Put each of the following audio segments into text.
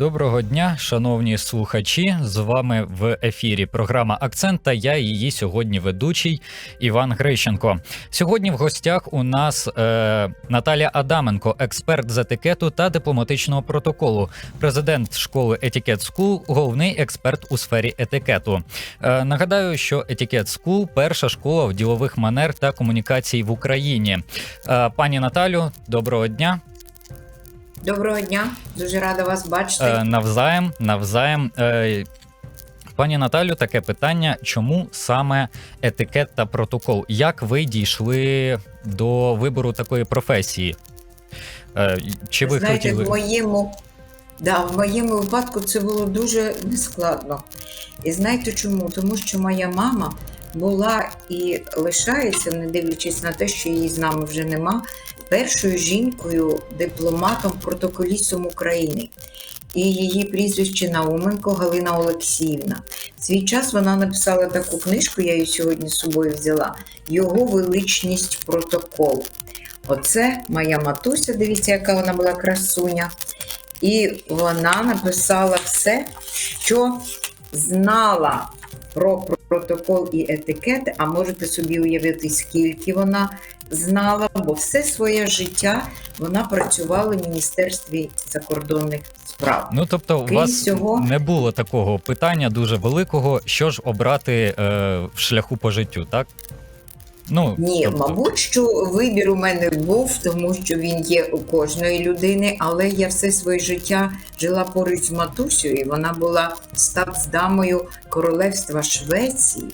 Доброго дня, шановні слухачі. З вами в ефірі програма Акцент та я її сьогодні ведучий Іван Грищенко. Сьогодні в гостях у нас е, Наталя Адаменко, експерт з етикету та дипломатичного протоколу, президент школи Етикет School, головний експерт у сфері етикету. Е, нагадаю, що Етикет School – перша школа в ділових манер та комунікацій в Україні. Е, пані Наталю, доброго дня. Доброго дня, дуже рада вас бачити. Е, навзаєм, навзаєм. Е, Пані Наталю, таке питання: чому саме етикет та протокол? Як ви дійшли до вибору такої професії? Е, Чи ви Знаєте, хотіли? в моєму, да, в моєму випадку це було дуже нескладно. І знаєте чому? Тому що моя мама була і лишається, не дивлячись на те, що її з нами вже нема, першою жінкою, дипломатом, протоколістом України. І її прізвище Науменко Галина Олексіївна. Свій час вона написала таку книжку, я її сьогодні з собою взяла. Його величність протокол. Оце моя матуся, дивіться, яка вона була красуня. І вона написала все, що знала про протокол і етикет, а можете собі уявити, скільки вона знала, бо все своє життя вона працювала в Міністерстві закордонних справ. Ну тобто, у Крім вас цього- не було такого питання дуже великого, що ж обрати е, в шляху по життю, так? Ну, Ні, тобто, мабуть, що вибір у мене був, тому що він є у кожної людини, але я все своє життя жила поруч з матусею, і вона була статсдамою королевства Швеції,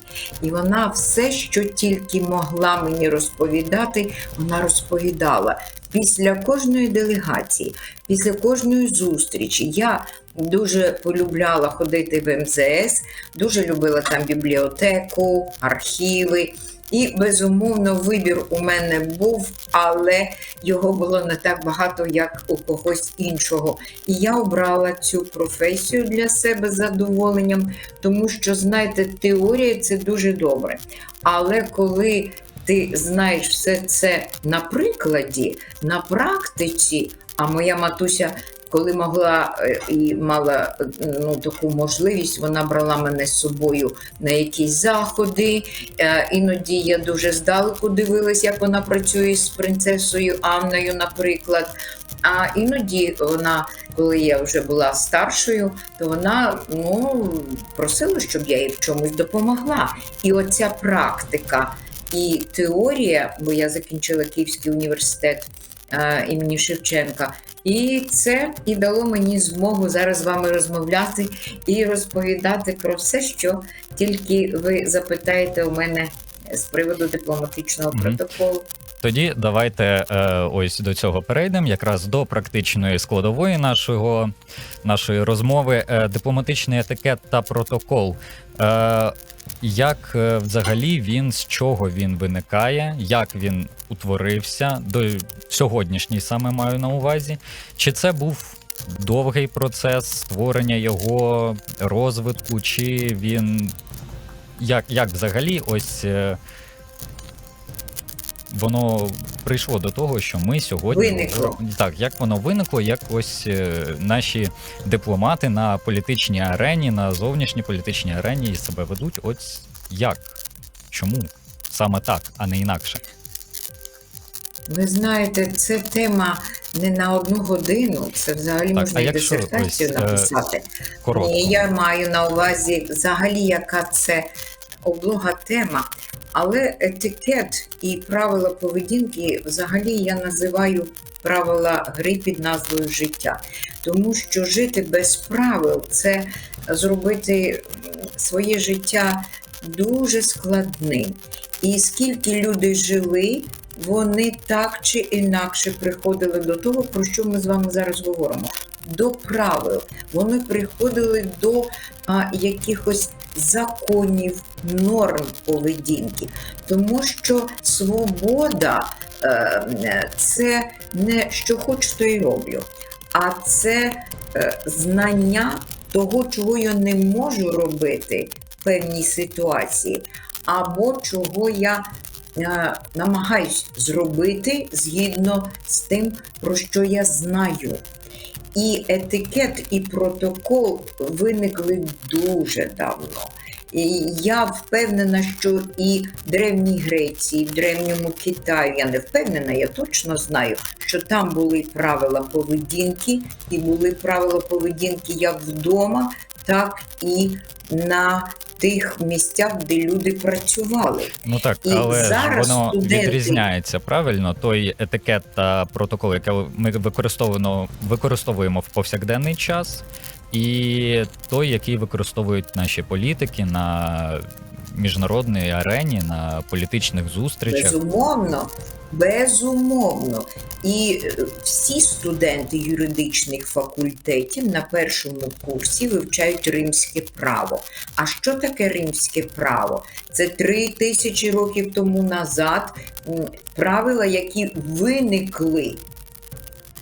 і вона все, що тільки могла мені розповідати, вона розповідала. Після кожної делегації, після кожної зустрічі я дуже полюбляла ходити в МЗС, дуже любила там бібліотеку, архіви. І безумовно вибір у мене був, але його було не так багато, як у когось іншого. І я обрала цю професію для себе задоволенням, тому що, знаєте, теорія це дуже добре. Але коли ти знаєш все це на прикладі, на практиці, а моя матуся. Коли могла е, і мала е, ну, таку можливість, вона брала мене з собою на якісь заходи. Е, Іноді я дуже здалеку дивилась, як вона працює з принцесою Анною, наприклад. А іноді вона, коли я вже була старшою, то вона ну, просила, щоб я їй в чомусь допомогла. І оця практика і теорія, бо я закінчила Київський університет імені Шевченка. І це і дало мені змогу зараз з вами розмовляти і розповідати про все, що тільки ви запитаєте у мене з приводу дипломатичного Мгм. протоколу. Тоді давайте е, ось до цього перейдемо, якраз до практичної складової нашого, нашої розмови. Е, дипломатичний етикет та протокол. Е, як е, взагалі він з чого він виникає, як він утворився до сьогоднішній саме маю на увазі? Чи це був довгий процес створення його розвитку, чи він як, як взагалі ось. Воно прийшло до того, що ми сьогодні Виникло. так, як воно виникло, як ось е, наші дипломати на політичній арені, на зовнішній політичній арені себе ведуть. Ось як? Чому саме так, а не інакше? Ви знаєте, це тема не на одну годину. Це взагалі Так, можна і дисертацію ось, е, написати. Коротко. Ні, я маю на увазі взагалі, яка це облога тема. Але етикет і правила поведінки взагалі я називаю правила гри під назвою життя. Тому що жити без правил це зробити своє життя дуже складним. І скільки люди жили, вони так чи інакше приходили до того, про що ми з вами зараз говоримо. До правил. Вони приходили до а, якихось законів, норм поведінки. Тому що свобода е, це не що хочу, то й роблю, а це е, знання того, чого я не можу робити в певній ситуації, або чого я е, намагаюсь зробити згідно з тим, про що я знаю. І етикет, і протокол виникли дуже давно. І я впевнена, що і в Древній Греції, і в Древньому Китаї, я не впевнена, я точно знаю, що там були правила поведінки, і були правила поведінки як вдома, так і на тих місцях, де люди працювали. Ну так, І але зараз воно студенти- відрізняється правильно. Той етикет та протокол, який ми використовуємо, використовуємо в повсякденний час, і той, який використовують наші політики на міжнародній арені, на політичних зустрічах. Безумовно, безумовно. І е, всі студенти юридичних факультетів на першому курсі вивчають римське право. А що таке римське право? Це три тисячі років тому назад правила, які виникли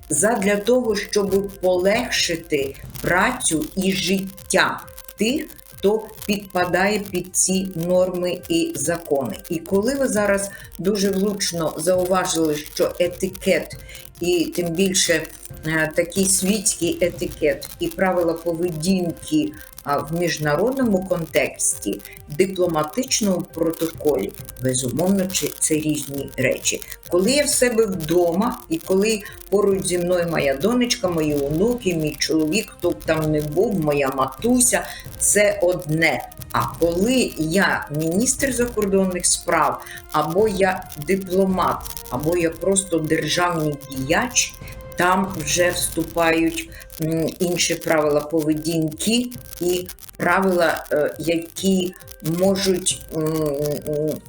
задля того, щоб полегшити працю і життя тих, хто підпадає під ці норми і закони. І коли ви зараз дуже влучно зауважили, що етикет, і тим більше е, такий світський етикет і правила поведінки в міжнародному контексті, дипломатичному протоколі, безумовно, це різні речі. Коли я в себе вдома, і коли поруч зі мною моя донечка, мої онуки, мій чоловік, хто б там не був, моя матуся, це одне. А коли я міністр закордонних справ, або я дипломат, або я просто державний діяч, там вже вступають інші правила поведінки і правила, е, які можуть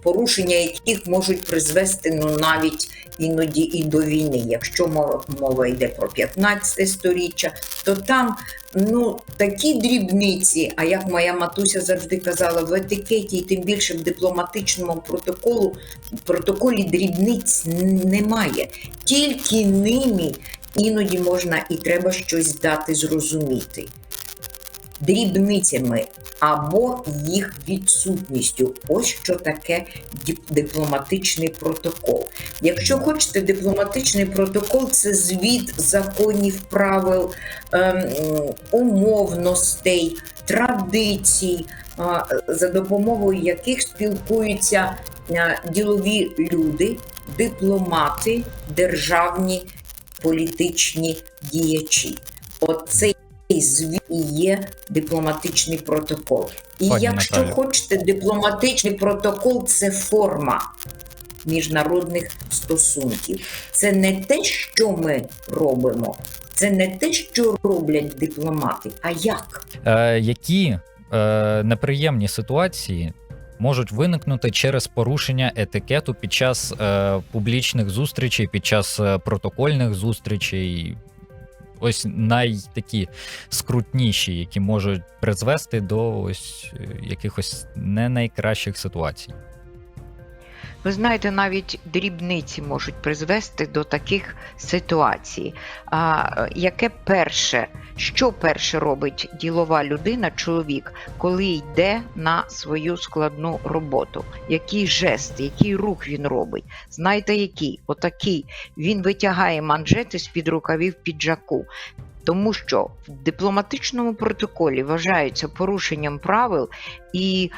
порушення яких можуть призвести ну навіть іноді і до війни. Якщо мова, мова йде про 15 сторіччя, то там ну такі дрібниці. А як моя матуся завжди казала, в етикеті, і тим більше в дипломатичному протоколу протоколі дрібниць немає. Тільки ними іноді можна і треба щось дати зрозуміти. Дрібницями або їх відсутністю. Ось що таке дипломатичний протокол. Якщо хочете, дипломатичний протокол це звіт законів, правил, ем, умовностей, традицій, за допомогою яких спілкуються ділові люди, дипломати, державні політичні діячі. Оцей і є дипломатичний протокол. І Пані якщо Наталю. хочете, дипломатичний протокол це форма міжнародних стосунків. Це не те, що ми робимо, це не те, що роблять дипломати, а як. Е, які е, неприємні ситуації можуть виникнути через порушення етикету під час е, публічних зустрічей, під час е, протокольних зустрічей? Ось найтакі скрутніші, які можуть призвести до ось е, якихось не найкращих ситуацій. Ви знаєте, навіть дрібниці можуть призвести до таких ситуацій. А, яке перше, що перше робить ділова людина, чоловік, коли йде на свою складну роботу? Який жест, який рух він робить? Знаєте, який? Отакий. Він витягає манжети з-під рукавів піджаку. Тому що в дипломатичному протоколі вважаються порушенням правил і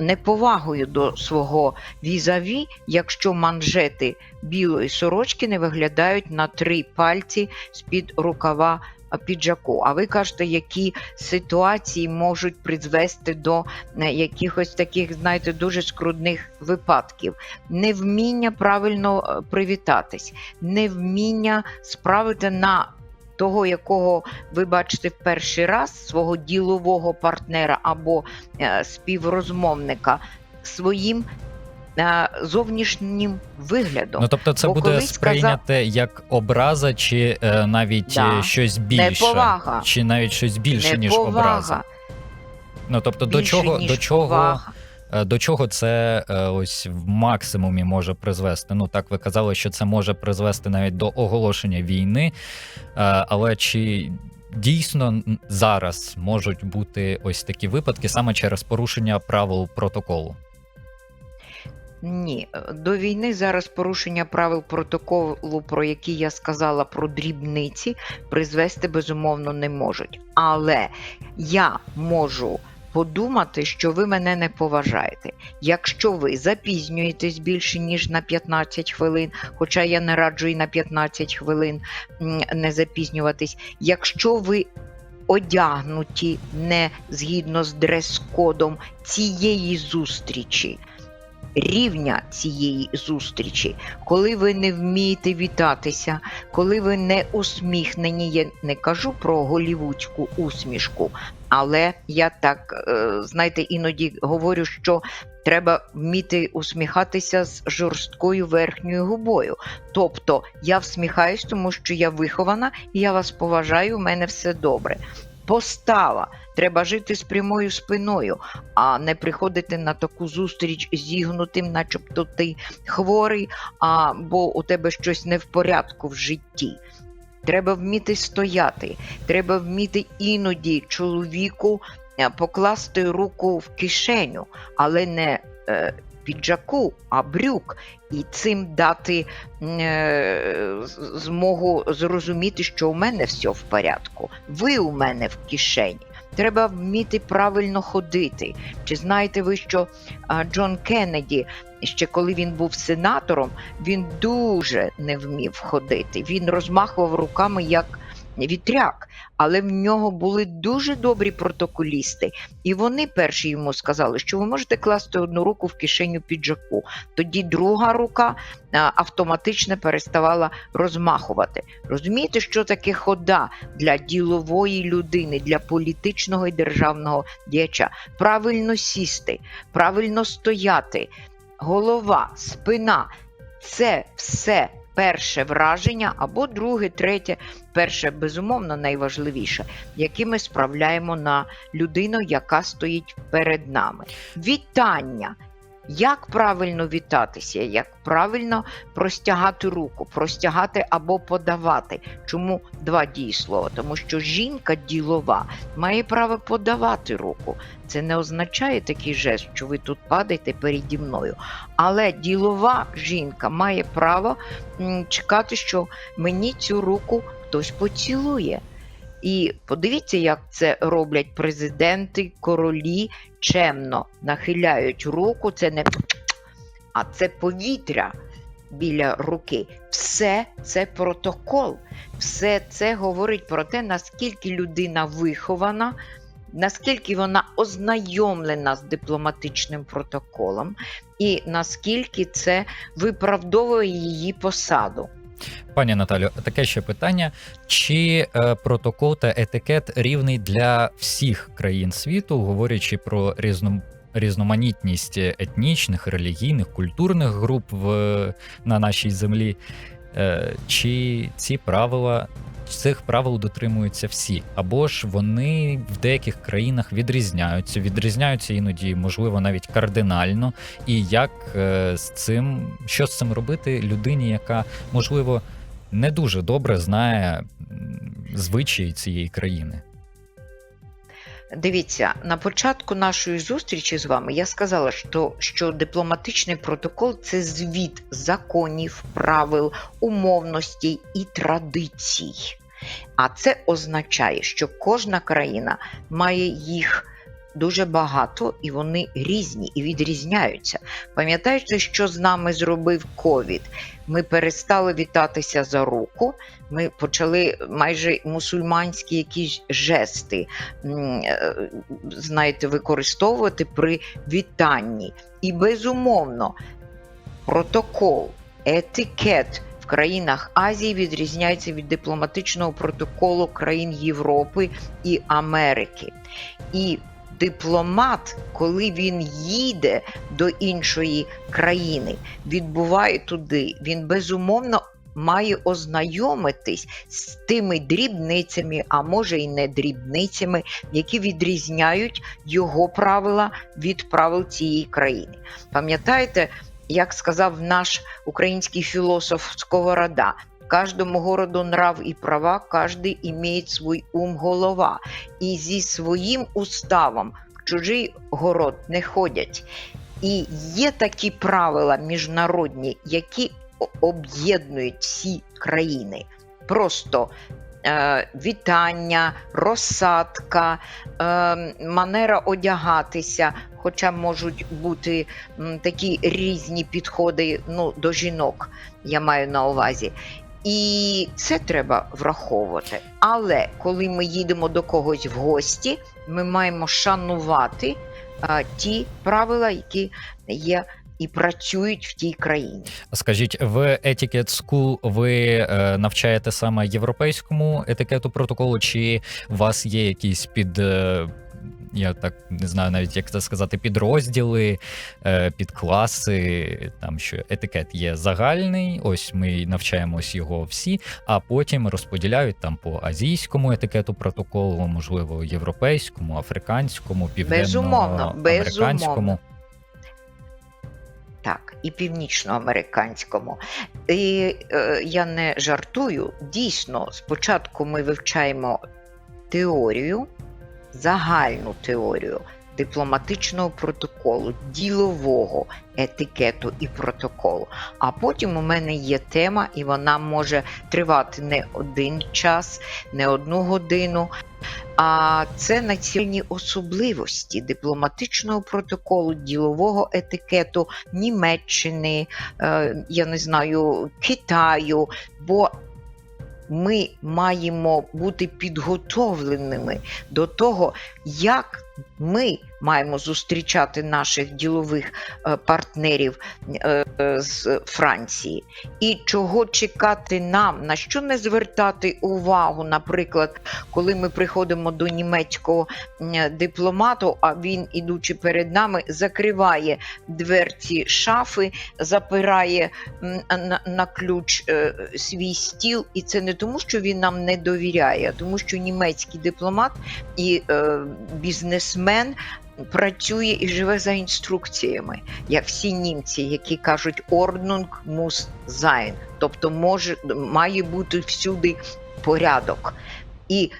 неповагою до свого візаві, якщо манжети білої сорочки не виглядають на три пальці з-під рукава піджаку. А ви кажете, які ситуації можуть призвести до е, якихось таких, знаєте, дуже скрудних випадків. Невміння правильно е, привітатись, невміння справити на того, якого ви бачите в перший раз, свого ділового партнера або е, співрозмовника, своїм е, зовнішнім виглядом. Ну тобто, це Бо буде сприйняте як образа, чи е, навіть Да. е, щось більше, Неповага. чи навіть щось більше, ніж образа. Ну тобто, до чого до чого повага. Е, До чого це е, ось в максимумі може призвести? Ну так ви казали, що це може призвести навіть до оголошення війни. Е, Але чи дійсно зараз можуть бути ось такі випадки саме через порушення правил протоколу? Ні, до війни зараз порушення правил протоколу, про які я сказала про дрібниці, призвести безумовно не можуть. Але я можу подумати, що ви мене не поважаєте. Якщо ви запізнюєтесь більше ніж на 15 хвилин, хоча я не раджу і на 15 хвилин не запізнюватись, якщо ви одягнуті не згідно з дрес-кодом цієї зустрічі. Рівня цієї зустрічі, коли ви не вмієте вітатися, коли ви не усміхнені, я не кажу про голівудську усмішку, але я так, е, знаєте, іноді говорю, що треба вміти усміхатися з жорсткою верхньою губою. Тобто я всміхаюсь, тому що я вихована, і я вас поважаю, у мене все добре. Постава. Треба жити з прямою спиною, а не приходити на таку зустріч зігнутим, начебто ти хворий, або у тебе щось не в порядку в житті. Треба вміти стояти, треба вміти іноді чоловіку е, покласти руку в кишеню, але не е, піджаку, а брюк, і цим дати е, змогу зрозуміти, що у мене все в порядку, ви у мене в кишені. Треба вміти правильно ходити. Чи знаєте ви, що Джон Кеннеді, ще коли він був сенатором, він дуже не вмів ходити. Він розмахував руками як вітряк, але в нього були дуже добрі протоколісти. І вони перші йому сказали, що ви можете класти одну руку в кишеню піджаку. Тоді друга рука автоматично переставала розмахувати. Розумієте, що таке хода для ділової людини, для політичного і державного діяча? Правильно сісти, правильно стояти, голова, спина це все перше враження або друге, третє, перше, безумовно, найважливіше, які ми справляємо на людину, яка стоїть перед нами. Вітання. Як правильно вітатися, як правильно простягати руку, простягати або подавати. Чому два дієслова? Тому що жінка ділова має право подавати руку. Це не означає такий жест, що ви тут падаєте переді мною. Але ділова жінка має право чекати, що мені цю руку хтось поцілує. І подивіться, як це роблять президенти, королі чемно нахиляють руку. Це не а це повітря біля руки. Все це протокол. Все це говорить про те, наскільки людина вихована, наскільки вона ознайомлена з дипломатичним протоколом, і наскільки це виправдовує її посаду. Пані Наталю, таке ще питання: чи е, протокол та етикет рівний для всіх країн світу, говорячи про різном, різноманітність етнічних, релігійних, культурних груп в, на нашій землі? Е, чи ці правила цих правил дотримуються всі, або ж вони в деяких країнах відрізняються, відрізняються іноді, можливо, навіть кардинально. І як е, з цим, що з цим робити людині, яка можливо не дуже добре знає звичаї цієї країни? Дивіться, на початку нашої зустрічі з вами я сказала, що, що дипломатичний протокол це звіт законів, правил, умовностей і традицій. А це означає, що кожна країна має їх дуже багато, і вони різні і відрізняються. Пам'ятаєте, що з нами зробив ковід? Ми перестали вітатися за руку, ми почали майже мусульманські якісь жести е, знаєте, використовувати при вітанні. І безумовно, протокол, етикет в країнах Азії відрізняється від дипломатичного протоколу країн Європи і Америки. І дипломат, коли він їде до іншої країни, відбуває туди, він безумовно має ознайомитись з тими дрібницями, а може і не дрібницями, які відрізняють його правила від правил цієї країни. Пам'ятаєте, як сказав наш український філософ Сковорода, Каждому городу нрав і права, каждый имеет свой ум голова. І зі своїм уставом в чужий город не ходять. І є такі правила міжнародні, які об'єднують всі країни. Просто е, вітання, розсадка, е, манера одягатися, хоча можуть бути такі різні підходи ну, до жінок, я маю на увазі. І це треба враховувати. Але коли ми їдемо до когось в гості, ми маємо шанувати а, ті правила, які є і працюють в тій країні. Скажіть, в Etiquette School ви е, навчаєте саме європейському етикету протоколу, чи у вас є якісь під. е, я так не знаю навіть, як це сказати, підрозділи, е, підкласи, там що етикет є загальний, ось ми навчаємось його всі, а потім розподіляють там по азійському етикету протоколу, можливо, європейському, африканському, південноамериканському. безумовно. Так, і північноамериканському. І е, я не жартую. Дійсно, спочатку ми вивчаємо теорію, загальну теорію дипломатичного протоколу, ділового етикету і протоколу. А потім у мене є тема, і вона може тривати не один час, не одну годину. А це націльні особливості дипломатичного протоколу, ділового етикету Німеччини, е, я не знаю, Китаю. Бо ми маємо бути підготовленими до того, як ми маємо зустрічати наших ділових е, партнерів е, е, з Франції, і чого чекати нам, на що не звертати увагу, наприклад, коли ми приходимо до німецького дипломату, а він, ідучи перед нами, закриває дверці шафи, запирає на, ключ свій стіл, і це не тому, що він нам не довіряє, а тому, що німецький дипломат і е, бізнесмен. Працює і живе за інструкціями, як всі німці, які кажуть Ordnung muss sein, тобто може має бути всюди порядок. І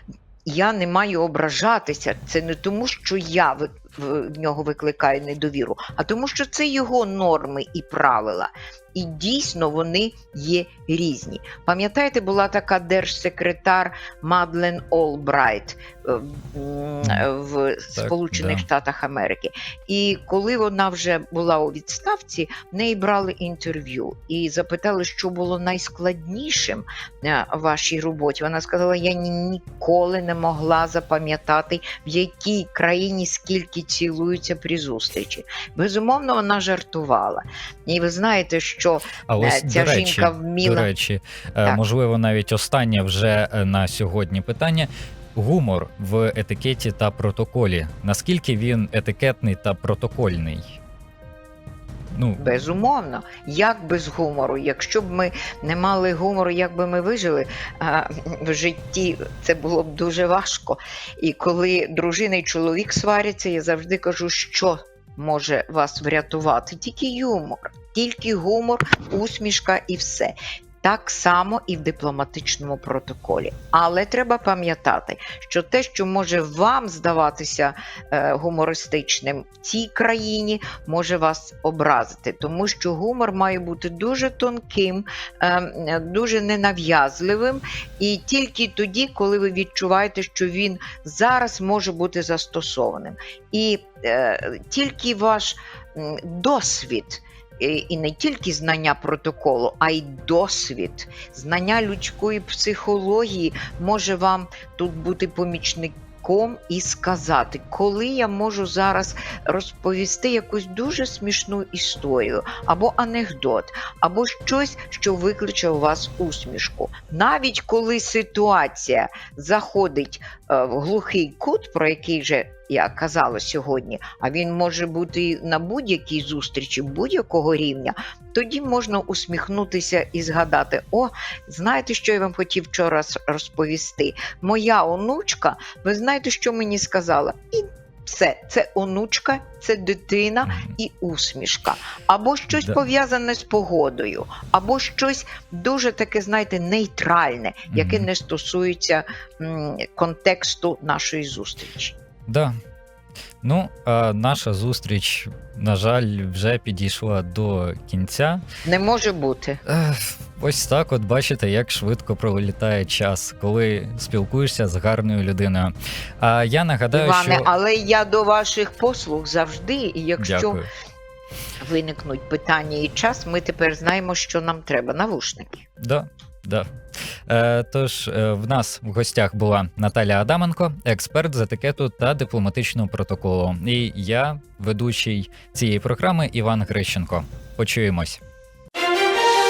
я не маю ображатися. Це не тому, що я в нього викликаю недовіру, а тому, що це його норми і правила. І дійсно вони є різні. Пам'ятаєте, була така держсекретар Мадлен Олбрайт е, е, в Сполучених. Штатах Америки. І коли вона вже була у відставці, в неї брали інтерв'ю і запитали, що було найскладнішим е, в вашій роботі. Вона сказала: я ніколи не могла запам'ятати, в якій країні скільки цілуються при зустрічі. Безумовно, вона жартувала. І ви знаєте, що А ось ця до речі, жінка вміла- до речі, е, Так. можливо, навіть останнє вже е, на сьогодні питання. Гумор в етикеті та протоколі. Наскільки він етикетний та протокольний? Ну, Безумовно, як без гумору. Якщо б ми не мали гумору, як би ми вижили а, в житті, це було б дуже важко. І коли дружина і чоловік сваряться, я завжди кажу, що може вас врятувати. Тільки юмор, тільки гумор, усмішка і все. Так само і в дипломатичному протоколі. Але треба пам'ятати, що те, що може вам здаватися е, гумористичним в цій країні, може вас образити, тому що гумор має бути дуже тонким, е, дуже ненав'язливим, і тільки тоді, коли ви відчуваєте, що він зараз може бути застосованим. І е, тільки ваш досвід. І і не тільки знання протоколу, а й досвід, знання людської психології може вам тут бути помічником і сказати, коли я можу зараз розповісти якусь дуже смішну історію, або анекдот, або щось, що викличе у вас усмішку. Навіть коли ситуація заходить е, глухий кут, про який же я казала сьогодні, а він може бути на будь-якій зустрічі будь-якого рівня, тоді можна усміхнутися і згадати: о, знаєте, що я вам хотів вчора розповісти? Моя онучка, ви знаєте, що мені сказала? І все, це онучка, це дитина і усмішка, або щось Да. пов'язане з погодою, або щось дуже таке, знаєте, нейтральне, яке не стосується м, контексту нашої зустрічі. Да. Ну, а наша зустріч, на жаль, вже підійшла до кінця. Не може бути. Ех, Ось так, от бачите, як швидко пролітає час, коли спілкуєшся з гарною людиною. А я нагадаю, Іване, що але я до ваших послуг завжди, і якщо дякую. виникнуть питання і час, ми тепер знаємо, що нам треба. Навушники. Да, да. Е, тож е, в нас в гостях була Наталя Адаменко, експерт з етикету та дипломатичного протоколу. І я, ведучий цієї програми, Іван Грищенко. Почуємось.